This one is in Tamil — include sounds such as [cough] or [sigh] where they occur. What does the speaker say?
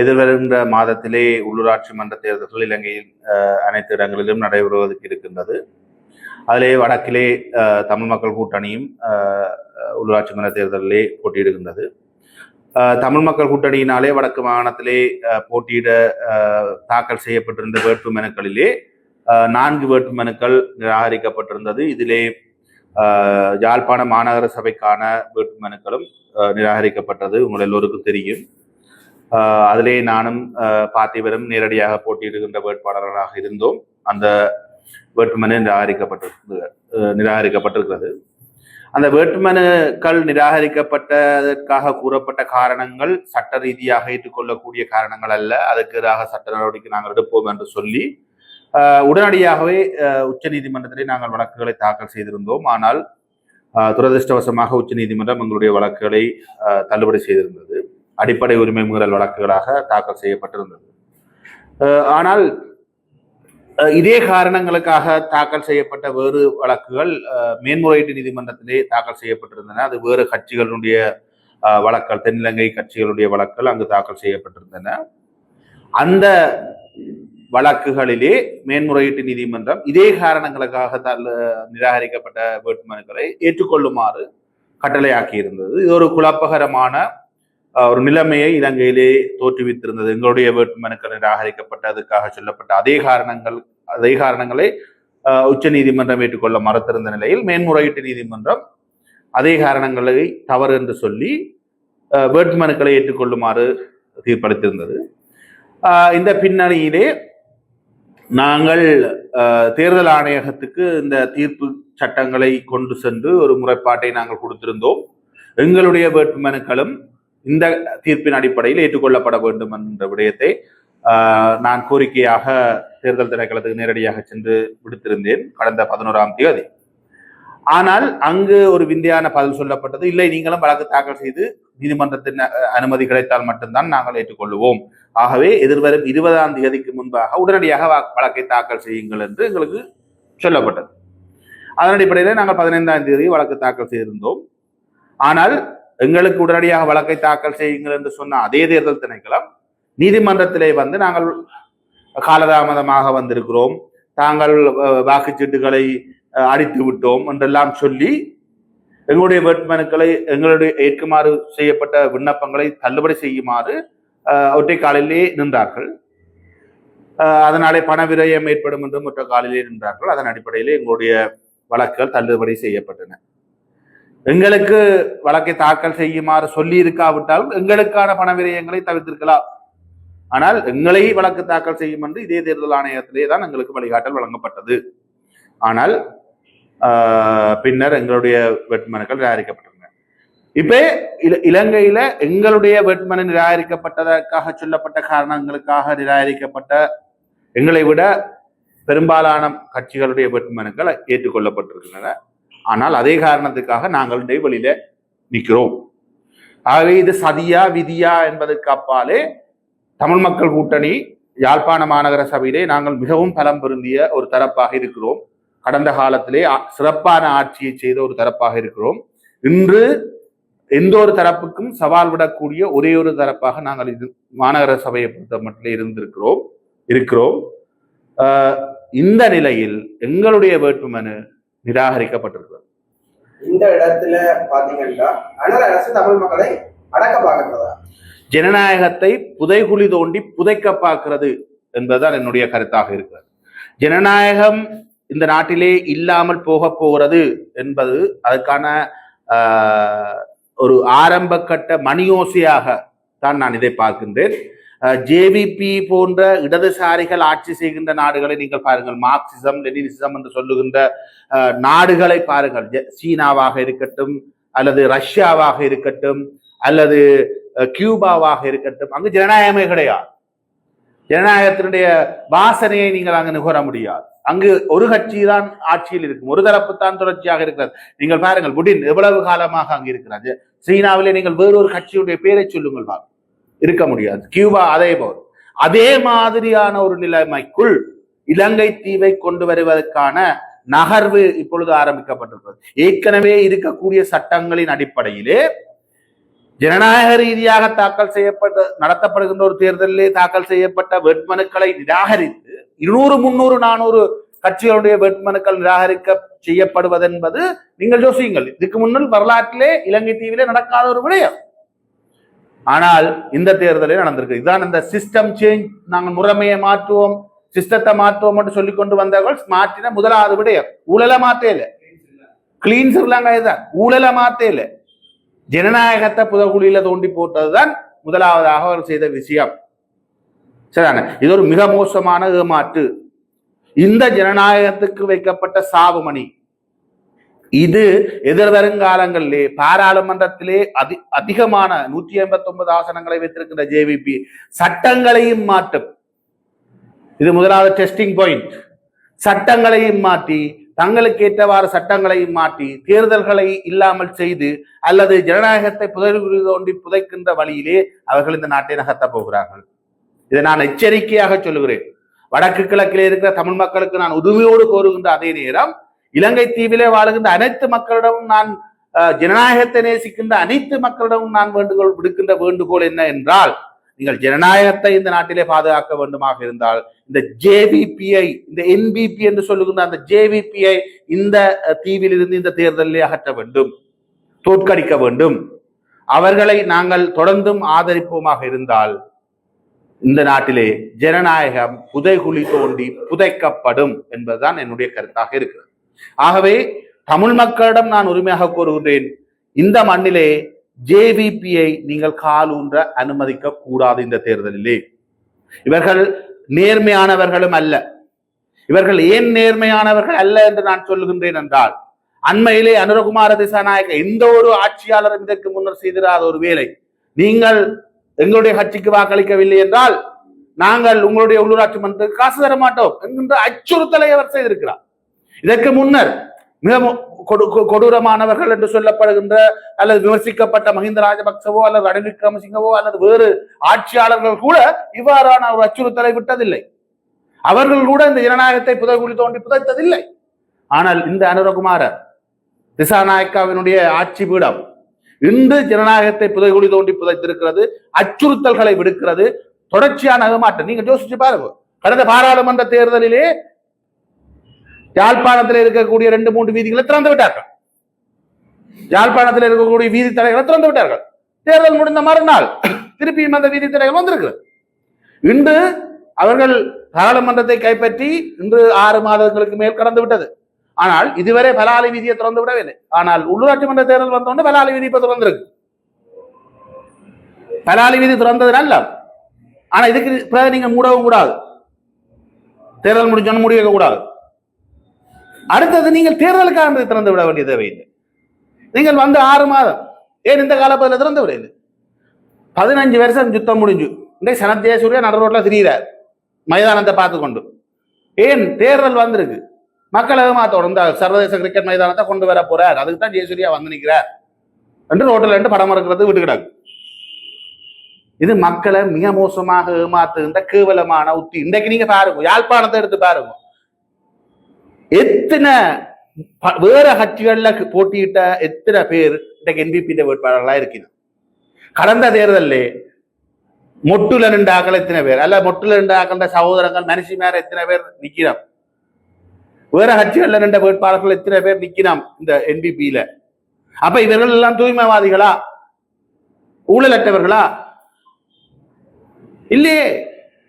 எதிர்வருகின்ற மாதத்திலே உள்ளூராட்சி மன்ற தேர்தல்கள் இலங்கையில் அனைத்து இடங்களிலும் நடைபெறுவதற்கு இருக்கின்றது. அதிலே வடக்கிலே தமிழ் மக்கள் கூட்டணியும் உள்ளூராட்சி மன்ற தேர்தலிலே போட்டியிடுகின்றது. தமிழ் மக்கள் கூட்டணியினாலே வடக்கு மாகாணத்திலே போட்டியிட தாக்கல் செய்யப்பட்டிருந்த வேட்பு மனுக்களிலே நான்கு வேட்புமனுக்கள் நிராகரிக்கப்பட்டிருந்தது. இதிலே யாழ்ப்பாண மாநகர சபைக்கான வேட்பு மனுக்களும் நிராகரிக்கப்பட்டது. உங்கள் எல்லோருக்கும் தெரியும். அதிலே நானும் ஆஹ் பார்த்திபரும் நேரடியாக போட்டியிடுகின்ற வேட்பாளர்களாக இருந்தோம். அந்த வேட்புமனு நிராகரிக்கப்பட்டிருக்கு நிராகரிக்கப்பட்டிருக்கிறது. அந்த வேட்புமனுக்கள் நிராகரிக்கப்பட்டதற்காக கூறப்பட்ட காரணங்கள் சட்ட ரீதியாக ஏற்றுக்கொள்ளக்கூடிய காரணங்கள் அல்ல. அதுக்கு எதிராக சட்ட நடவடிக்கை நாங்கள் எடுப்போம் என்று சொல்லி உடனடியாகவே உச்ச நீதிமன்றத்திலே நாங்கள் வழக்குகளை தாக்கல் செய்திருந்தோம். ஆனால் துரதிருஷ்டவசமாக உச்ச நீதிமன்றம் எங்களுடைய வழக்குகளை தள்ளுபடி செய்திருந்தது. அடிப்படை உரிமை மீறல் வழக்குகளாக தாக்கல் செய்யப்பட்டிருந்தது. ஆனால் இதே காரணங்களுக்காக தாக்கல் செய்யப்பட்ட வேறு வழக்குகள் மேன்முறையீட்டு நீதிமன்றத்திலே தாக்கல் செய்யப்பட்டிருந்தன. அது வேறு கட்சிகளுடைய வழக்கள் தென்னிலங்கை கட்சிகளுடைய வழக்குகள் அங்கு தாக்கல் செய்யப்பட்டிருந்தன. அந்த வழக்குகளிலே மேன்முறையீட்டு நீதிமன்றம் இதே காரணங்களுக்காக நிராகரிக்கப்பட்ட வேட்புமனுக்களை ஏற்றுக்கொள்ளுமாறு கட்டளையாக்கி இருந்தது இது ஒரு குழப்பகரமான ஒரு நிலைமையை இலங்கையிலே தோற்றுவித்திருந்தது. எங்களுடைய வேட்புமனுக்கள் நிராகரிக்கப்பட்டதுக்காக சொல்லப்பட்ட அதே காரணங்கள் அதே காரணங்களை உச்ச நீதிமன்றம் ஏற்றுக்கொள்ள மறுத்திருந்த நிலையில் மேன்முறையீட்டு நீதிமன்றம் அதே காரணங்களை தவறு என்று சொல்லி வேட்புமனுக்களை ஏற்றுக்கொள்ளுமாறு தீர்ப்பளித்திருந்தது. இந்த பின்னணியிலே நாங்கள் தேர்தல் ஆணையகத்துக்கு இந்த தீர்ப்பு சட்டங்களை கொண்டு சென்று ஒரு முறைப்பாட்டை நாங்கள் கொடுத்திருந்தோம். எங்களுடைய வேட்புமனுக்களும் இந்த தீர்ப்பின் அடிப்படையில் ஏற்றுக்கொள்ளப்பட வேண்டும் என்ற விடயத்தை ஆஹ், நான் கோரிக்கையாக தேர்தல் திணைக்களத்துக்கு நேரடியாக சென்று விடுத்திருந்தேன் கடந்த பதினோராம் தேதி. ஆனால் அங்கு ஒரு விந்தியான பதில் சொல்லப்பட்டது. இல்லை நீங்களும் வழக்கு தாக்கல் செய்து நீதிமன்றத்தின் அனுமதி கிடைத்தால் மட்டும்தான் நாங்கள் ஏற்றுக்கொள்ளுவோம். ஆகவே எதிர்வரும் இருபதாம் தேதிக்கு முன்பாக உடனடியாக வா- வழக்கை தாக்கல் செய்யுங்கள் என்று எங்களுக்கு சொல்லப்பட்டது. அதன் அடிப்படையில் நாங்கள் பதினைந்தாம் தேதி வழக்கு தாக்கல் செய்திருந்தோம். ஆனால் எங்களுக்கு உடனடியாக வழக்கை தாக்கல் செய்யுங்கள் என்று சொன்ன அதே தேர்தல் திணைக்களம் நீதிமன்றத்திலே வந்து நாங்கள் காலதாமதமாக வந்திருக்கிறோம். தாங்கள் வாக்குச்சீட்டுகளை அடித்து விட்டோம் என்றெல்லாம் சொல்லி எங்களுடைய வேட்புமனுக்களை எங்களுடைய ஏற்குமாறு செய்யப்பட்ட விண்ணப்பங்களை தள்ளுபடி செய்யுமாறு அஹ், ஒற்றை காலிலே நின்றார்கள். அதனாலே பண விரயம் ஏற்படும் என்றும் ஒற்றை காலிலே நின்றார்கள். அதன் அடிப்படையிலே எங்களுடைய வழக்குகள் தள்ளுபடி செய்யப்பட்டன. எங்களுக்கு வழக்கை தாக்கல் செய்யுமாறு சொல்லி இருக்காவிட்டால் எங்களுக்கான பண விரயங்களை தவிர்த்திருக்கலாம். ஆனால் எங்களை வழக்கு தாக்கல் செய்யும் என்று இதே தேர்தல் ஆணையத்திலே தான் எங்களுக்கு வழிகாட்டல் வழங்கப்பட்டது. ஆனால் பின்னர் எங்களுடைய வேட்புமனுக்கள் நிராகரிக்கப்பட்டிருந்தன இப்போ இல- இலங்கையில எங்களுடைய வேட்புமனு நிராகரிக்கப்பட்டதற்காக சொல்லப்பட்ட காரணங்களுக்காக நிராகரிக்கப்பட்ட எங்களை விட பெரும்பாலான கட்சிகளுடைய வேட்புமனுக்கள் ஏற்றுக்கொள்ளப்பட்டிருக்கின்றன. ஆனால் அதே காரணத்துக்காக நாங்கள் இடைவெளியில நிற்கிறோம். ஆகவே இது சதியா விதியா என்பதற்கு அப்பாலே தமிழ் மக்கள் கூட்டணி யாழ்ப்பாண மாநகர சபையிலே நாங்கள் மிகவும் பலம் பொருந்திய ஒரு தரப்பாக இருக்கிறோம். கடந்த காலத்திலே சிறப்பான ஆட்சியை செய்த ஒரு தரப்பாக இருக்கிறோம். இன்று எந்த ஒரு தரப்புக்கும் சவால் விடக்கூடிய ஒரே ஒரு தரப்பாக நாங்கள் இது மாநகர சபையை பொறுத்த மட்டும் இருந்திருக்கிறோம் இருக்கிறோம். இந்த நிலையில் எங்களுடைய வேட்புமனு நிராகரிக்கப்பட்டிருக்கிறது. இந்த இடத்துல பாத்தீங்கன்னா அனல் அரசு தமிழ் மக்களை அடக்க பார்க்கிறதா ஜனநாயகத்தை புதைகுழி தோண்டி புதைக்க பார்க்கிறது என்பதுதான் என்னுடைய கருத்தாக இருக்கிறது. ஜனநாயகம் இந்த நாட்டிலே இல்லாமல் போக போகிறது என்பது அதுக்கான ஒரு ஆரம்ப கட்ட மணியோசையாக தான் நான் இதை பார்க்கின்றேன். ஜேவிபி போன்ற இடதுசாரிகள் ஆட்சி செய்கின்ற நாடுகளை நீங்கள் பாருங்கள். மார்க்சிசம் லெனினிசம் என்று சொல்லுகின்ற நாடுகளை பாருங்கள். சீனாவாக இருக்கட்டும் அல்லது ரஷ்யாவாக இருக்கட்டும் அல்லது கியூபாவாக இருக்கட்டும். அங்கு ஜனநாயகமே கிடையாது. ஜனநாயகத்தினுடைய வாசனையை நீங்கள் அங்கு நுகர முடியாது. அங்கு ஒரு கட்சி தான் ஆட்சியில் இருக்கும். ஒரு தரப்பு தான் தொடர்ச்சியாக இருக்கிறது. நீங்கள் பாருங்கள் புடின் எவ்வளவு காலமாக அங்கு இருக்கிறார். சீனாவிலே நீங்கள் வேறொரு கட்சியுடைய பேரை சொல்லுங்கள் வா இருக்க முடியாது. கியூபா அதே போல். அதே மாதிரியான ஒரு நிலைமைக்குள் இலங்கை தீவை கொண்டு வருவதற்கான நகர்வு இப்பொழுது ஆரம்பிக்கப்பட்டிருக்கிறது. ஏற்கனவே இருக்கக்கூடிய சட்டங்களின் அடிப்படையிலே ஜனநாயக ரீதியாக தாக்கல் செய்யப்பட்ட நடத்தப்படுகின்ற ஒரு தேர்தலிலே தாக்கல் செய்யப்பட்ட வேட்புமனுக்களை நிராகரித்து இருநூறு முன்னூறு நானூறு கட்சிகளுடைய வேட்புமனுக்கள் நிராகரிக்க செய்யப்படுவதென்பது நீங்கள் யோசியுங்கள். இதுக்கு முன்னால் வரலாற்றிலே இலங்கை தீவிலே நடக்காத ஒரு விடயம். ஆனால் இந்த தேர்தலில் நடந்திருக்கு. இதுதான் இந்த சிஸ்டம் சேஞ்ச் நாங்கள் முறைமையை மாற்றுவோம் சிஸ்டத்தை மாற்றுவோம் என்று சொல்லி கொண்டு வந்தவர்கள் மாற்றின முதலாவது விடயம். ஊழல மாத்தேல கிளீன் ஸ்ரீலங்கா இதுதான். ஊழல இல்லை ஜனநாயகத்தை புதகுழியில தோண்டி போட்டதுதான் முதலாவதாக அவர் செய்த விஷயம். சரிதானே? இது ஒரு மிக மோசமான ஏமாற்று. இந்த ஜனநாயகத்துக்கு வைக்கப்பட்ட சாவுமணி இது எதிர்வருங்காலங்களிலே பாராளுமன்றத்திலே அதி அதிகமான நூற்றி எண்பத்தி ஒன்பது ஆசனங்களை வைத்திருக்கின்ற ஜேவிபி சட்டங்களையும் மாற்றும் இது முதலாவது டெஸ்டிங் பாயிண்ட் சட்டங்களையும் மாற்றி தங்களுக்கு ஏற்றவாறு சட்டங்களையும் மாற்றி தேர்தல்களை இல்லாமல் செய்து அல்லது ஜனநாயகத்தை புதைகுழி தோண்டி புதைக்கின்ற வழியிலே அவர்கள் இந்த நாட்டை நகர்த்தப் போகிறார்கள். இதை நான் எச்சரிக்கையாக சொல்லுகிறேன். வடக்கு கிழக்கிலே இருக்கிற தமிழ் மக்களுக்கு நான் உதவியோடு கோருகின்ற அதே நேரம் இலங்கை தீவிலே வாழுகின்ற அனைத்து மக்களிடமும் நான் அஹ், ஜனநாயகத்தை நேசிக்கின்ற அனைத்து மக்களிடமும் நான் வேண்டுகோள் விடுக்கின்ற வேண்டுகோள் என்ன என்றால் நீங்கள் ஜனநாயகத்தை இந்த நாட்டிலே பாதுகாக்க வேண்டுமாக இருந்தால் இந்த ஜேவிபிஐ இந்த என்பிபி என்று சொல்லுகின்ற அந்த ஜேவிபிஐ இந்த தீவிலிருந்து இந்த தேர்தலிலே அகற்ற வேண்டும் தோற்கடிக்க வேண்டும். அவர்களை நாங்கள் தொடர்ந்தும் ஆதரிப்போமாக இருந்தால் இந்த நாட்டிலே ஜனநாயகம் புதைகுழி தோண்டி புதைக்கப்படும் என்பதுதான் என்னுடைய கருத்தாக இருக்கிறது. ஆகவே தமிழ் மக்களிடம் நான் உரிமையாக கூறுகிறேன் இந்த மண்ணிலே ஜேவிபியை நீங்கள் காலூன்ற அனுமதிக்க கூடாது இந்த தேர்தலிலே. இவர்கள் நேர்மையானவர்களும் அல்ல. இவர்கள் ஏன் நேர்மையானவர்கள் அல்ல என்று நான் சொல்லுகின்றேன் என்றால் அண்மையிலே அனுரகுமார திசாநாயக்க எந்த ஒரு ஆட்சியாளரும் இதற்கு முன்னர் செய்திராத ஒரு வேலை நீங்கள் எங்களுடைய கட்சிக்கு வாக்களிக்கவில்லை என்றால் நாங்கள் உங்களுடைய உள்ளூராட்சி மன்றத்துக்கு காசு தர மாட்டோம் என்கின்ற அச்சுறுத்தலை அவர் செய்திருக்கிறார். இதற்கு முன்னர் மிக கொடு- கொடூரமானவர்கள் என்று சொல்லப்படுகின்ற அல்லது விமர்சிக்கப்பட்ட மஹிந்த ராஜபக்சவோ அல்லது ரணில் விக்ரமசிங்கவோ அல்லது வேறு ஆட்சியாளர்கள் கூட இவ்வாறான ஒரு அச்சுறுத்தலை விட்டதில்லை. அவர்கள் கூட இந்த ஜனநாயகத்தை புதைகுழி தோண்டி புதைத்ததில்லை. ஆனால் இந்த அனுரகுமாரர் திசாநாயக்காவினுடைய ஆட்சி பீடம் இன்று ஜனநாயகத்தை புதைகுழி தோண்டி புதைத்திருக்கிறது அச்சுறுத்தல்களை விடுக்கிறது தொடர்ச்சியான மாற்றம் நீங்க யோசிச்சு பாருங்க. கடந்த பாராளுமன்ற தேர்தலிலே யாழ்ப்பாணத்தில் இருக்கக்கூடிய ரெண்டு மூன்று வீதிகளை திறந்து விட்டார்கள். யாழ்ப்பாணத்தில் இருக்கக்கூடிய வீதி தடைகளை திறந்து விட்டார்கள். தேர்தல் முடிந்த மறுநாள் [clears throat] திருப்பியும் அந்த வீதி தடைகள் வந்திருக்கிறது இன்று அவர்கள் பாராளுமன்றத்தை கைப்பற்றி இன்று ஆறு மாதங்களுக்கு மேல் கடந்து விட்டது. ஆனால் இதுவரை பலாலி வீதியை திறந்து விடவில்லை. ஆனால் உள்ளூராட்சி மன்ற தேர்தல் வந்தோடனே பலாலி வீதி இப்ப திறந்திருக்கு. பலாலி வீதி திறந்தது நல்ல ஆனா இதுக்கு பிறகு நீங்க மூடவும் கூடாது. தேர்தல் முடிஞ்சோன்னு முடிய கூடாது. அடுத்தது நீங்கள் தேர்தலுக்காக திறந்து விட வேண்டிய தேவையில்லை. நீங்கள் வந்து ஆறு மாதம் ஏன் இந்த காலப்பதில் திறந்து விட பதினஞ்சு வருஷம் சுத்தம் முடிஞ்சு இன்றைக்கு சனத் சூர்யா நட ரோட்ல திரியிறார் மைதானத்தை பார்த்து கொண்டு ஏன் தேர்தல் வந்திருக்கு? மக்களை ஏமாத்தோம் இந்த சர்வதேச கிரிக்கெட் மைதானத்தை கொண்டு வர போறார். அதுக்கு தான் ஜெயசூர்யா வந்து நிற்கிறார் என்று ரோட்டில் ரெண்டு படம் இருக்கிறது விட்டு கிடக்கு. இது மக்களை மிக மோசமாக ஏமாத்துகின்ற கேவலமான உத்தி. இன்றைக்கு நீங்க பாருங்க யாழ்ப்பாணத்தை எடுத்து பாருங்க. எத்தனை வேற கட்சிகள்ல போட்டியிட்ட எத்தனை பேர் இன்றைக்கு என்பிபி வேட்பாளர்களா இருக்கிறார் கடந்த தேர்தலில் மொட்டுல நின்ற ஆக்கள் எத்தனை பேர்? அல்ல மொட்டுல நின்ற ஆக்கள சகோதரங்கள் மனுஷி மேல எத்தனை பேர் நிக்கிறோம் வேற கட்சிகள்ல நின்ற வேட்பாளர்கள் எத்தனை பேர் நிக்கிறோம் இந்த என்பிபியில அப்ப இவர்கள் எல்லாம் தூய்மைவாதிகளா? ஊழலற்றவர்களா? இல்லையே.